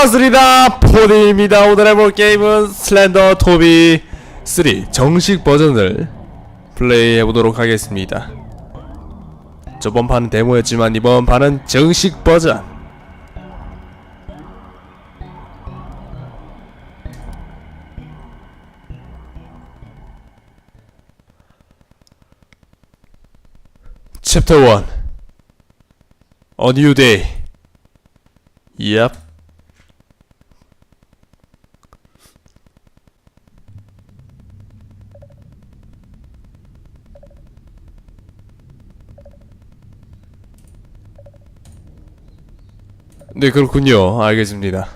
반갑습니다. 포디입니다. 오늘 해볼 게임은 슬렌더 토비 3 정식 버전을 플레이해보도록 하겠습니다. 저번 판은 데모였지만 이번 판은 정식 버전. 챕터 1 A New Day. Yep 네 그렇군요 알겠습니다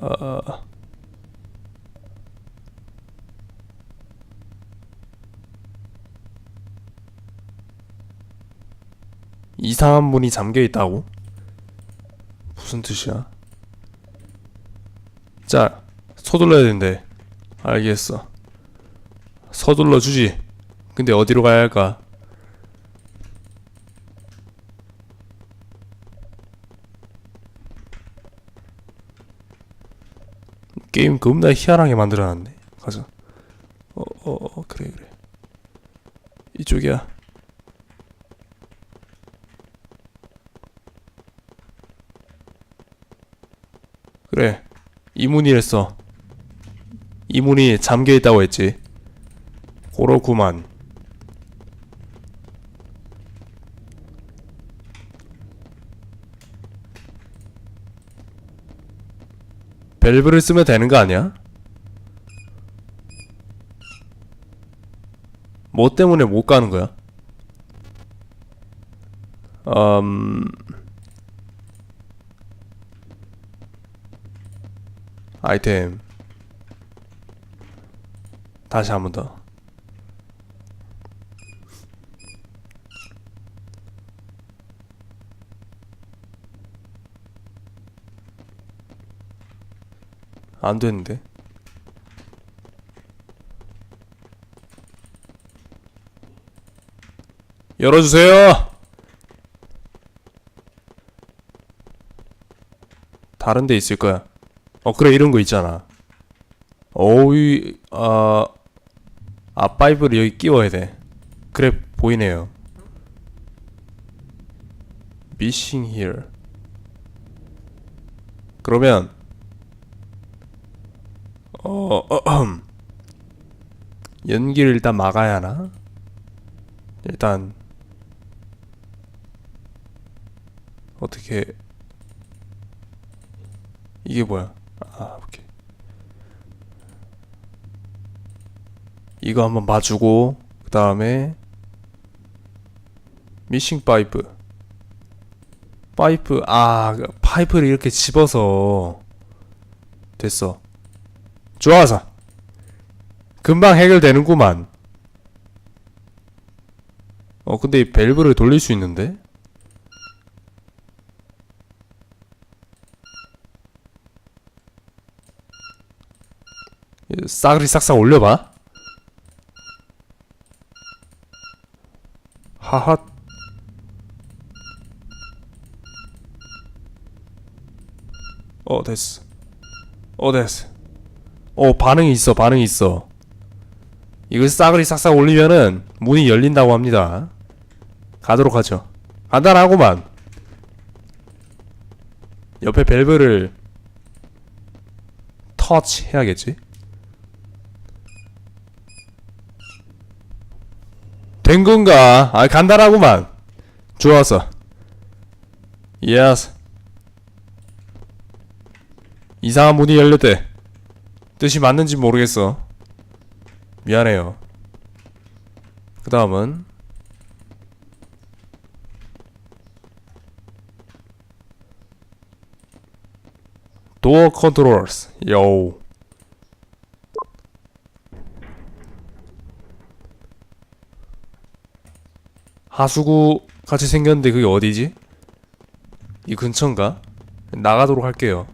어... 이상한 문이 잠겨 있다고? 무슨 뜻이야? 자, 서둘러야 된대. 알겠어. 서둘러 주지. 근데 어디로 가야 할까? 게임 겁나 희한하게 만들어놨네. 가자. 어, 어, 어, 그래, 그래. 이쪽이야. 그래 이문이랬어 이문이 잠겨있다고 했지 고로구만 밸브를 쓰면 되는 거 아니야? 뭐 때문에 못 가는 거야? 음... 아이템 다시 한 번 더. 안 되는데. 열어주세요! 다른 데 있을 거야. 어 그래 이런 거 있잖아 어이 아... 아 파이브를 여기 끼워야 돼 그래 보이네요 Missing here 그러면 어... 어흠. 연기를 일단 막아야 하나? 일단 어떻게 이게 뭐야? 아, 오케이. 이거 한번 봐주고 그 다음에 미싱 파이프 파이프 아그 파이프를 이렇게 집어서 됐어 좋아서 금방 해결되는구만 어 근데 이 밸브를 돌릴 수 있는데 싸그리 싹싹 올려봐. 하하. 어 됐어. 어 됐어. 어 반응이 있어 반응이 있어. 이걸 싸그리 싹싹 올리면은 문이 열린다고 합니다. 가도록 하죠. 간단하구만. 옆에 밸브를 터치 해야겠지? 된 건가? 아, 간단하구만. 좋았어. 예스. 이상한 문이 열렸대. 뜻이 맞는지 모르겠어. 미안해요. 그 다음은 도어 컨트롤스. 요. 하수구 같이 생겼는데 그게 어디지? 이 근처인가? 나가도록 할게요.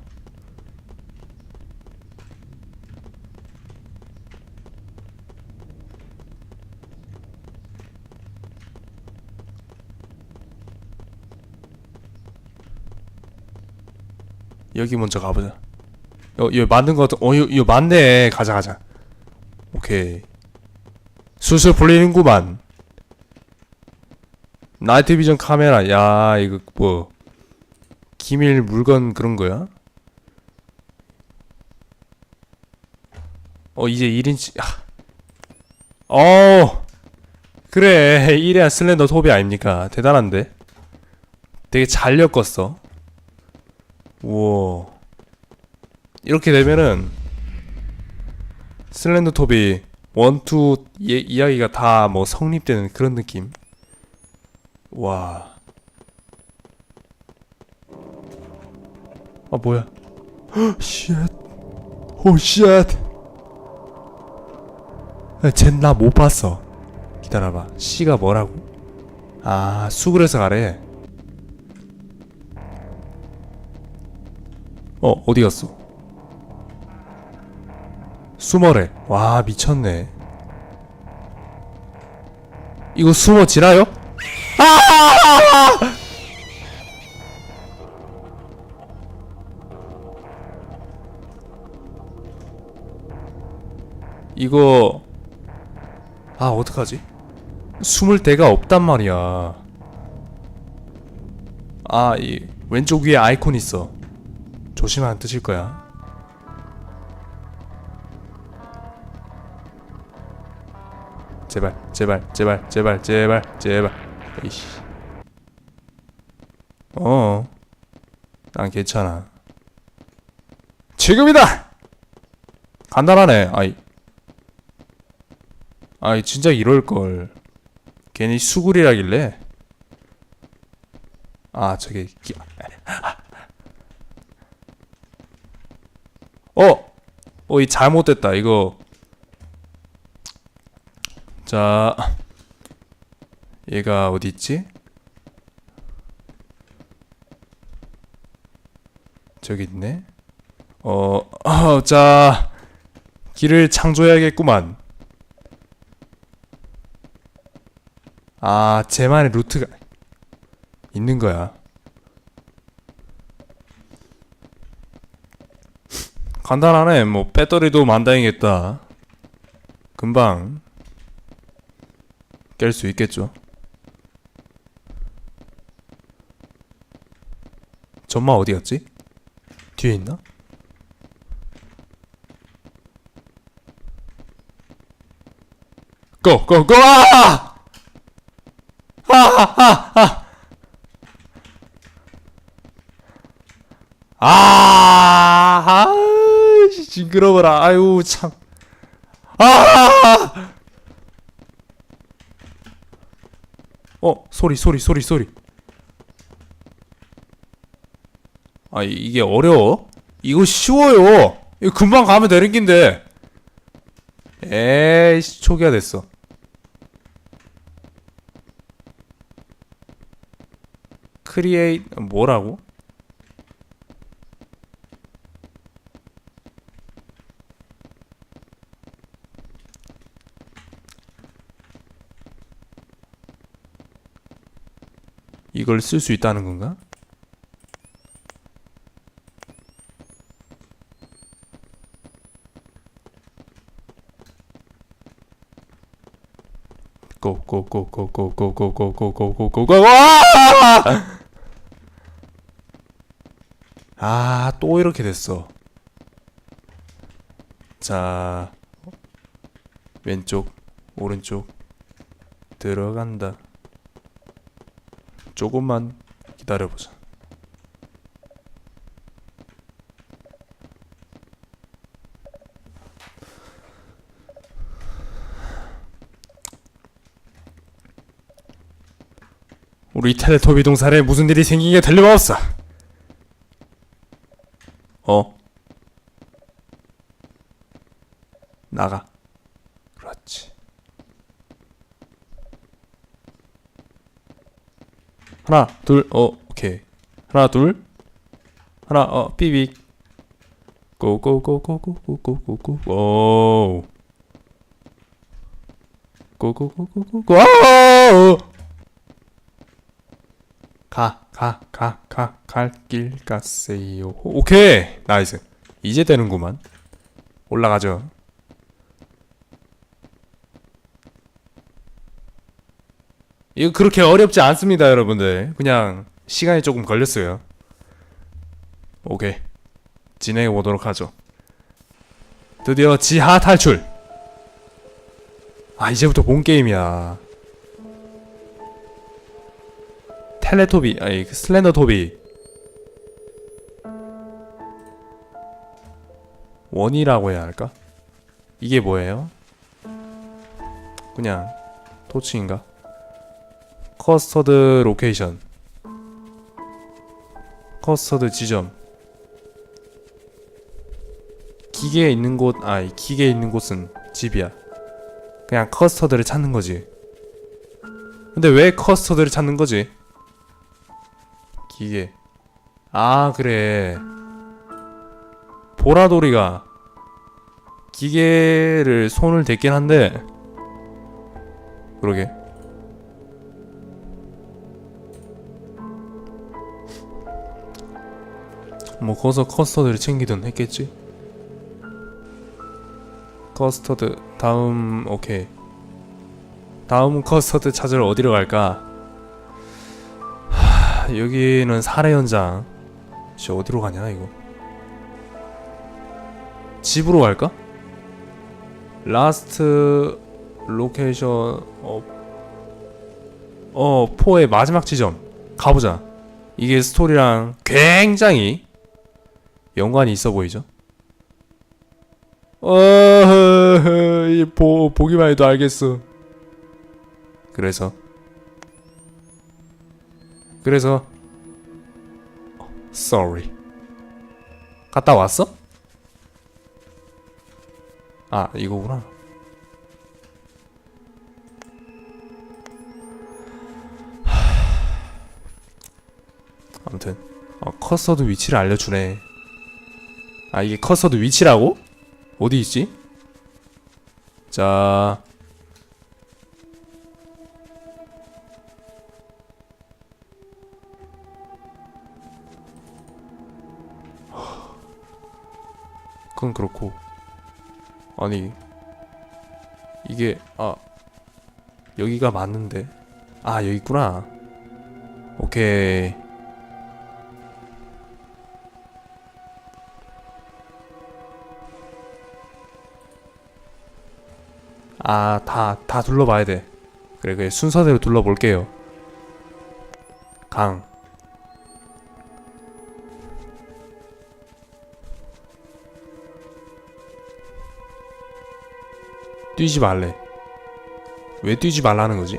여기 먼저 가보자. 어, 여기 맞는 거 같아. 어, 이거, 이거 맞네. 가자, 가자. 오케이. 술술 풀리는구만. 나이트 비전 카메라. 야, 이거 뭐 기밀 물건 그런 거야? 어, 이제 1인치. 아. 어. 그래. 이래야 슬렌더 소비 아닙니까? 대단한데. 되게 잘 엮었어. 우와. 이렇게 되면은 슬렌더 톱이 원투 예, 이야기가 다 뭐 성립되는 그런 느낌. 와. 아 뭐야? 쉣. 오 쉣. 쟨 나 못 봤어. 기다려봐. C가 뭐라고? 아 수그려서 가래. 어 어디 갔어? 숨어래. 와 미쳤네. 이거 숨어 지나요? 아! 이거 아 어떡하지? 숨을 데가 없단 말이야. 아, 이 왼쪽 위에 아이콘 있어. 조심하면 안 뜨실 거야. 제발, 제발, 제발, 제발, 제발, 제발. 이씨. 어. 난 괜찮아. 지금이다. 간단하네. 아이. 아이 진짜 이럴 걸. 괜히 수굴이라길래. 아 저게 기... 어, 어 이 잘못됐다 이거. 자, 얘가 어디 있지? 저기 있네. 어, 어, 자, 길을 창조해야겠구만. 아, 쟤만의 루트가 있는 거야. 간단하네. 뭐 배터리도 만다행했다. 금방 깰 수 있겠죠. 전마 어디 갔지? 뒤에 있나? 고! 고! 고! 아! 아, 아, 징그러워라. 아유, 참. 아! 어, 소리, 소리, 소리, 소리. 아, 이- 이게 어려워? 이거 쉬워요. 이거 금방 가면 되는 긴데. 에이씨, 초기화 됐어. 크리에이 뭐라고? 이걸 쓸 수 있다는 건가? 고고고고고고고고고고고고고 와! 아, 또 이렇게 됐어. 자, 왼쪽, 오른쪽 들어간다. 조금만 기다려보자. 우리 텔레토비 동산에 무슨 일이 생긴 게 틀림없어. 어? 나가. 그렇지. 하나, 둘, 어, 오케이. 하나, 둘. 하나, 어, 삐빅. 고고고고고고고고고. 오. 고고고고고고. 아! 가, 가, 가, 가, 갈 길 가세요. 오케이, 나이스. 이제 되는구만. 올라가죠. 이거 그렇게 어렵지 않습니다, 여러분들. 그냥 시간이 조금 걸렸어요. 오케이. 진행해 보도록 하죠. 드디어 지하 탈출. 아, 이제부터 본 게임이야. 텔레토비, 아니, 그 슬렌더 토비. 원이라고 해야 할까? 이게 뭐예요? 그냥 토치인가? 커스터드 로케이션. 커스터드 지점. 기계에 있는 곳, 아, 이 기계에 있는 곳은 집이야. 그냥 커스터드를 찾는 거지. 근데 왜 커스터드를 찾는 거지? 기계. 아, 그래. 보라돌이가 기계를 손을 댔긴 한데, 그러게. 뭐 거기서 커스터드를 챙기든 했겠지? 커스터드 다음 오케이 다음 커스터드 찾으러 어디로 갈까? 하, 여기는 살해 현장 씨 어디로 가냐 이거 집으로 갈까? 라스트 로케이션 어, 어 포의 마지막 지점 가보자 이게 스토리랑 굉장히 연관이 있어 보이죠? 어, 이 보, 보기만 해도 알겠어. 그래서 그래서 sorry. 갔다 왔어? 아, 이거구나. 아무튼 어, 커서드 위치를 알려주네. 아 이게 커서드 위치라고? 어디 있지? 자. 그건 그렇고. 아니 이게 아 여기가 맞는데? 아 여기 있구나. 오케이 아, 다, 다 둘러봐야 돼. 그래, 그래. 순서대로 둘러볼게요. 강. 뛰지 말래. 왜 뛰지 말라는 거지?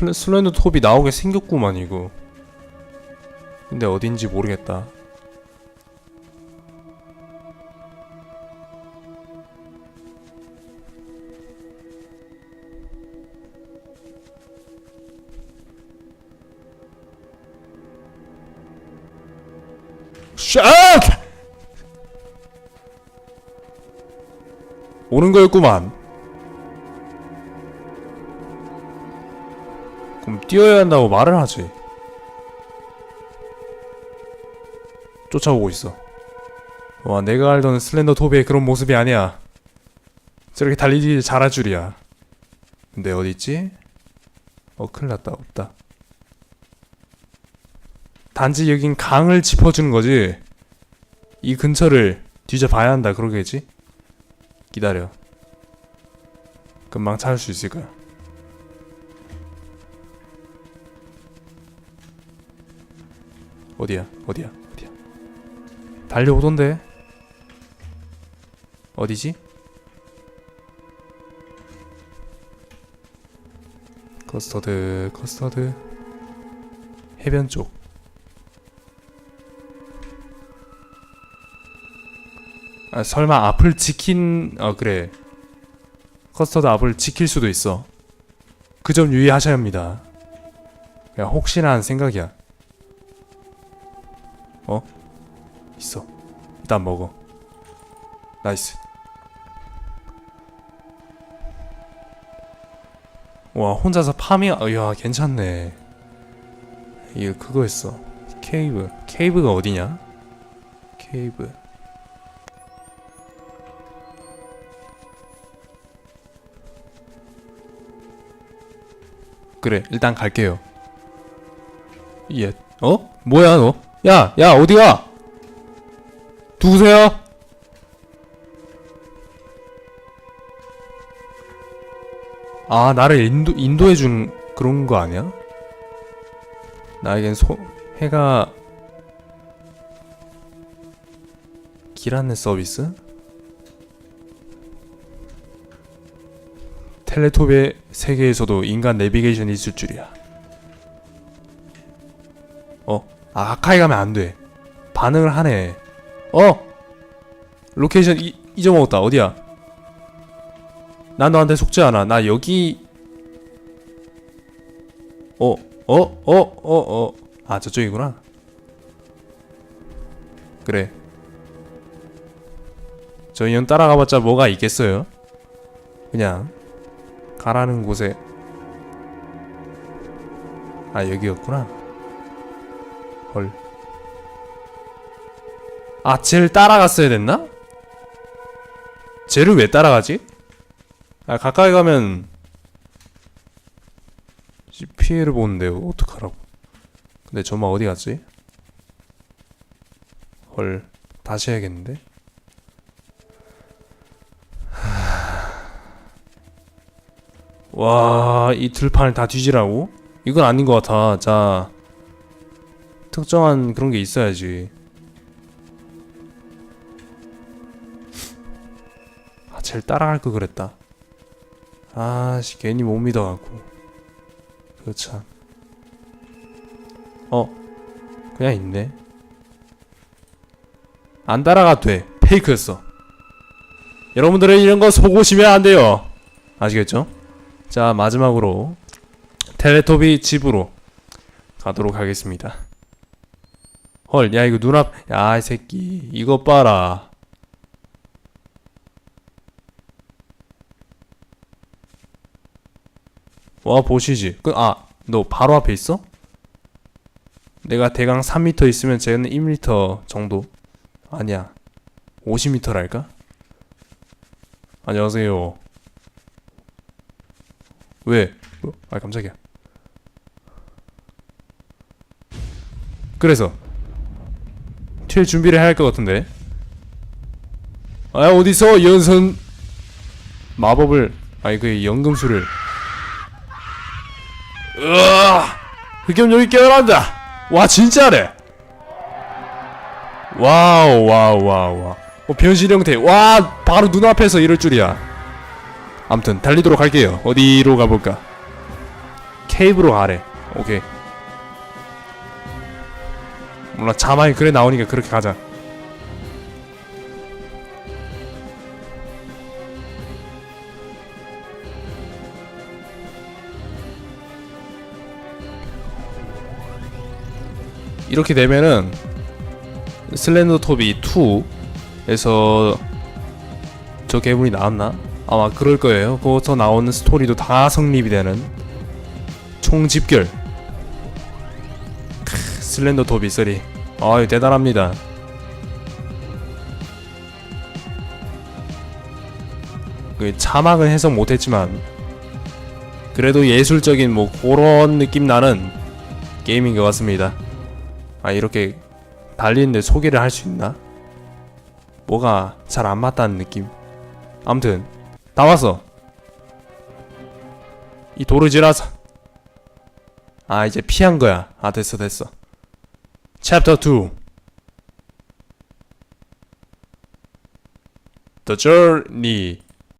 슬- 슬렌더 톱이 나오게 생겼구만 이거. 근데 어딘지 모르겠다. 샷! 오는 거였구만 뛰어야 한다고 말을 하지. 쫓아오고 있어. 와, 내가 알던 슬렌더 토비의 그런 모습이 아니야. 저렇게 달리기 잘할 줄이야. 근데 어디 있지? 어, 큰일 났다. 없다. 단지 여긴 강을 짚어주는 거지. 이 근처를 뒤져봐야 한다. 그러겠지? 기다려. 금방 찾을 수 있을 거야. 어디야? 어디야? 어디야? 달려오던데? 어디지? 커스터드, 커스터드. 해변 쪽. 아, 설마 앞을 지킨, 어, 그래. 커스터드 앞을 지킬 수도 있어. 그 점 유의하셔야 합니다. 그냥 혹시나 하는 생각이야 어? 있어. 일단 먹어. 나이스. 와 혼자서 파밍 이야 괜찮네. 이거 그거였어. 케이브. 케이브가 어디냐? 케이브. 그래 일단 갈게요. 예. 어? 뭐야 너? 야, 야, 어디가? 누구세요? 아, 나를 인도, 인도해준 그런 거 아니야? 나에겐 소, 해가, 길 안내 서비스? 텔레톱의 세계에서도 인간 내비게이션이 있을 줄이야. 어? 아, 가까이 가면 안 돼. 반응을 하네. 어? 로케이션 이, 잊어먹었다. 어디야? 난 너한테 속지 않아. 나 여기. 어? 어? 어? 어? 어? 아, 저쪽이구나. 그래. 저 인형 따라가봤자 뭐가 있겠어요? 그냥 가라는 곳에 아 여기였구나. 아, 쟤를 따라갔어야 됐나? 쟤를 왜 따라가지? 아, 가까이 가면 씨, 피해를 보는데요. 어떡하라고. 근데 저마 어디 갔지? 헐, 다시 해야겠는데? 하... 와, 이 들판을 다 뒤지라고? 이건 아닌 것 같아. 자, 특정한 그런 게 있어야지. 아, 쟤를 따라갈 걸 그랬다. 아씨, 괜히 못 믿어갖고. 그 참. 어, 그냥 있네. 안 따라가도 돼. 페이크였어. 여러분들은 이런 거 속으시면 안 돼요. 아시겠죠? 자, 마지막으로 텔레토비 집으로 가도록 하겠습니다. 헐, 야 이거 눈앞, 야 이 새끼, 이거 봐라. 와 보시지. 그, 아, 너 바로 앞에 있어? 내가 대강 3m 있으면 쟤는 1m 정도. 아니야, 50m랄까? 안녕하세요. 왜? 어, 아 깜짝이야. 그래서 튈 준비를 해야 할 것 같은데. 아 어디서 연선 마법을 아니 그 연금술을. 으아! 흑염 여기 깨어난다. 와 진짜래. 와우 와우 와우 와. 어, 변신 형태. 와 바로 눈앞에서 이럴 줄이야. 암튼 달리도록 할게요. 어디로 가볼까? 케이브로 가래. 오케이. 몰라 자막이 그래 나오니까 그렇게 가자. 이렇게 되면은 슬렌더 톱이 2에서 저 괴물이 나왔나? 아마 그럴 거예요. 거기서 나오는 스토리도 다 성립이 되는 총집결. 크, 슬렌더 톱이 3. 아유 대단합니다. 그 자막은 해석 못했지만 그래도 예술적인 뭐 그런 느낌 나는 게임인 것 같습니다. 아 이렇게 달리는데 소개를 할 수 있나? 뭐가 잘 안 맞다는 느낌. 아무튼 다 왔어. 이 도르지라서. 아 이제 피한 거야. 아 됐어 됐어. 챕터 2 The Journey